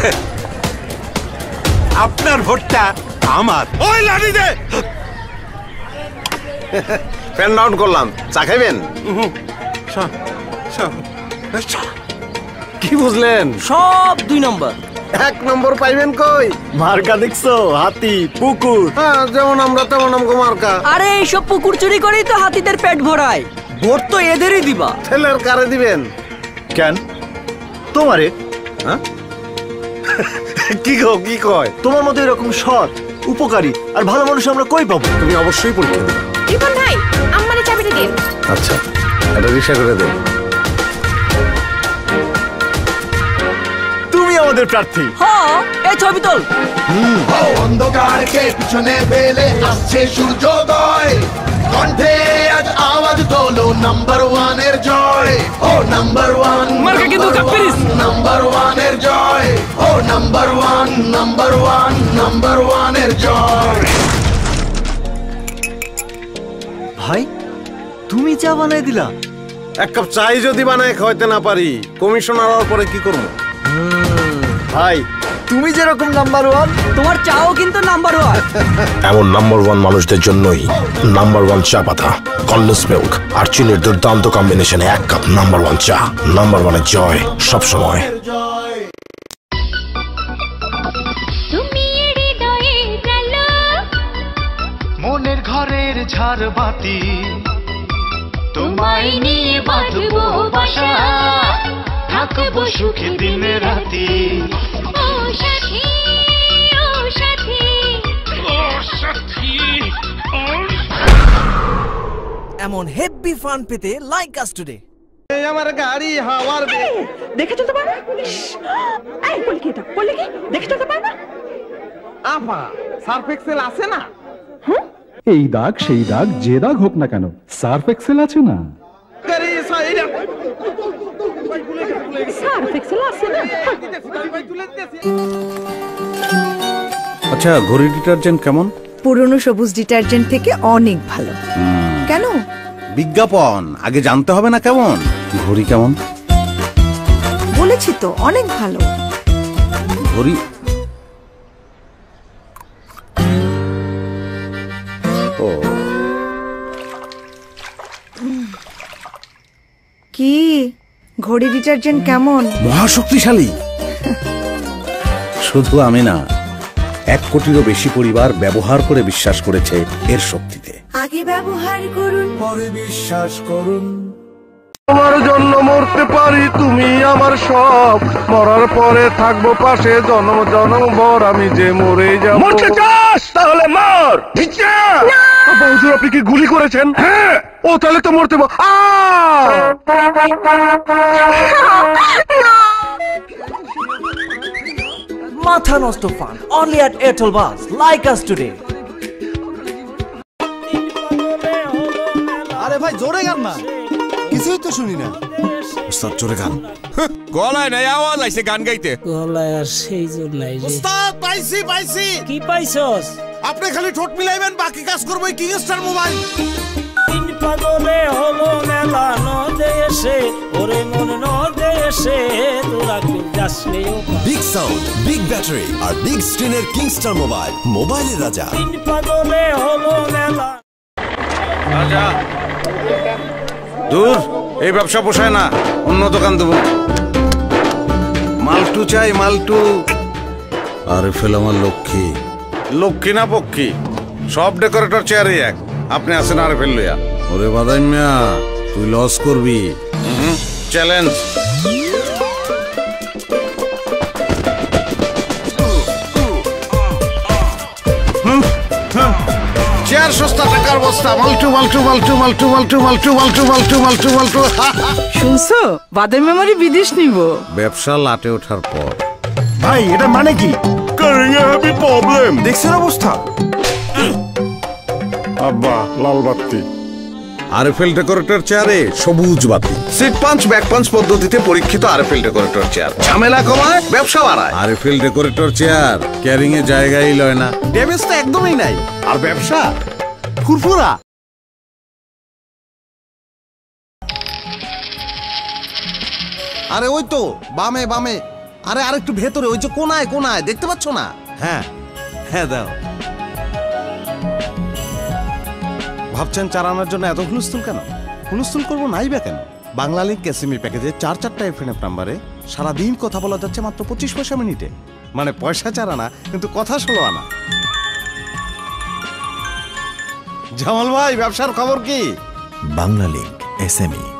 আপনার ভোটটা আমার। ওই লাঠি দে! ফ্যান ডাউন করলাম। চা খাইবেন? কি বুঝলেন? সব দুই নম্বর। এক নম্বর পাইবেন কই? মার্কা দেখছ? হাতি পুকুর। হ্যাঁ যেমন আমরা তেমন আমগো মার্কা। আরে এইসব পুকুর চুরি করেই তো হাতিদের পেট ভরায়। ভোট তো এদেরই দিবা। ছেলের কারে দিবেন? কেন? তোমারে? হ্যাঁ? কি গো কি কয়? তোমার মতো এরকম সৎ উপকারী আর ভালো মানুষ আমরা কই পাবো? তুমি অবশ্যই পরীক্ষা দেবে। রিপন ভাই আম্মারে চাবিটা দিন আচ্ছা এটা রিক্সা করে দেন। তুমি আমাদের প্রার্থী। হ্যাঁ এই ছবি তোল। অন্ধকারকে পিছনে ফেলে আসছে সূর্যোদয়। কণ্ঠে আজ আওয়াজ তোলো নাম্বার ওয়ানের জয়। ও নাম্বার ওয়ান মার্কা কিন্তু কাপ্পিরিস। নাম্বার ও number one number one number ওয়ানের জয় ভাই তুমি চা বানাই দিলা। এক কাপ চাই যদি বানায় খাওয়াইতে না পারি কমিশনার হওয়ার পরে কি করব? ভাই তুমি যেরকম নাম্বার ওয়ান তোমার চাও কিন্তু নাম্বার ওয়ান। এমন নাম্বার ওয়ান মানুষদের জন্যই নাম্বার ওয়ান চা পাতা কন্ডেন্স মিল্ক আর চিনির দুর্দান্ত কম্বিনেশনে এক কাপ নাম্বার ওয়ান চা নাম্বার ওয়ানের জয় সবসময়। ঘরের ঝাড় বাতি। তোমায় নিয়ে বাঁধবো বাসা থাকব সুখে দিন রাতি। ও সাথী ও সাথী। এমন হেভি ফান পেতে লাইক আস টুডে আমার গাড়ি হাওয়ার দেখে চলতে পারবে? এই বলি কি এটা বলি কি? দেখে চলতে পারবে? আপা সার্ফ এক্সেল আছে না? এই দাগ সেই দাগ যে দাগ হোক না কেন সার্ফ এক্সেল আছে না? আচ্ছা ঘড়ি ডিটারজেন্ট কেমন? পুরনো সবুজ ডিটারজেন্ট থেকে অনেক ভালো। কেন? বিজ্ঞাপন আগে জানতে হবে না কেমন? ঘড়ি কেমন? বলেছি তো অনেক ভালো। ঘড়ি কি? ঘড়ি ডিটারজেন্ট কেমন? মহাশক্তিশালী। শুধু আমি না এক কোটিরও বেশি পরিবার ব্যবহার করে বিশ্বাস করেছে এর শক্তিতে। আগে ব্যবহার করুন। পরে বিশ্বাস করুন। তোমার জন্য মরতে পারি তুমি আমার সব। মরার পরে থাকব পাশে জন্ম জন্ম ভর আমি যে মরে যাব। মরতে চাস তাহলে মর। বাবা হুজুর আপনি কি গুলি করেছেন? হ্যাঁ। ও তাহলে তো মরতে মাথা নষ্ট fun. Only at Airtel bus like us today আরে ভাই জোরে গান না। কিছুই তো শুনি না। ওস্তাদ জোরে গান। গলায় নাই আওয়াজ আইছে গান গাইতে। গলায় আর সেই জোর নাই রে ওস্তাদ পাইছি পাইছি। কি পাইছস? আপনি খালি ঠোঁট মিলাইবেন বাকি কাজ করব এই কিংস্টার মোবাইল। তিন পাগলে হলো মেলা নদে এসে ওরে মন নদে এসে তোরা যাসলে বিগ সাউন্ড বিগ ব্যাটারি আর বিগ স্ক্রিনের কিংস্টার মোবাইল মোবাইলের রাজা। তিন পাগলে হলো মেলা। দূর এই ব্যবসা পোষায় না অন্য দোকান দেবো। মালটু চাই মালটু আরে ফেল আমার লক্ষ্মী। লক্ষ্মী না পক্ষী? সব ডেকোরেটর চেয়ারই এক। আপনি আছেন আর ফেল লইয়া। ওরে বাদাই মিয়া তুই লস করবি। চ্যালেঞ্জ চেয়ার সস্তা টাকার বস্তা মালটু মালটু মালটু মালটু মালটু মালটু মালটু মালটু মালটু মালটু। শুনছো? বাদের মেমোরি বিদেশ নিব। ব্যবসা লাটে ওঠার পর। ভাই এটা মানে কি? কারিং হ্যাপি প্রবলেম দেখছেন অবস্থা? আব্বা লাল বাত্তি আরএফএল ডেকোরেটর চেয়ারে সবুজ বাতি। সিট পাঞ্চ ব্যাক পাঞ্চ পদ্ধতিতে পরীক্ষিত আরএফএল ডেকোরেটর চেয়ার ঝামেলা কমায় ব্যবসা বাড়ায়। আরএফএল ডেকোরেটর চেয়ার ক্যারিং এ জায়গাই লয় না। ড্যামেজ তো একদমই নাই। আর ব্যবসা? ফুরফুরা। আরে ওই তো বামে বামে। আরে আর একটু ভেতরে ওই যে কোনায় কোনায় দেখতে পাচ্ছ না? হ্যাঁ হ্যাঁ দাও। ভাবছেন চালানোর জন্য এত হুলস্থুল কেন? হুলস্থুল করব নাই বা কেন? বাংলা লিঙ্ক এসএমই প্যাকেজে চার চারটা এফএনএফ নাম্বারে সারাদিন কথা বলা যাচ্ছে মাত্র পঁচিশ পয়সা মিনিটে। মানে পয়সা চার আনা কিন্তু কথা ষোলো আনা। জামাল ভাই ব্যবসার খবর কি? Bangla link SME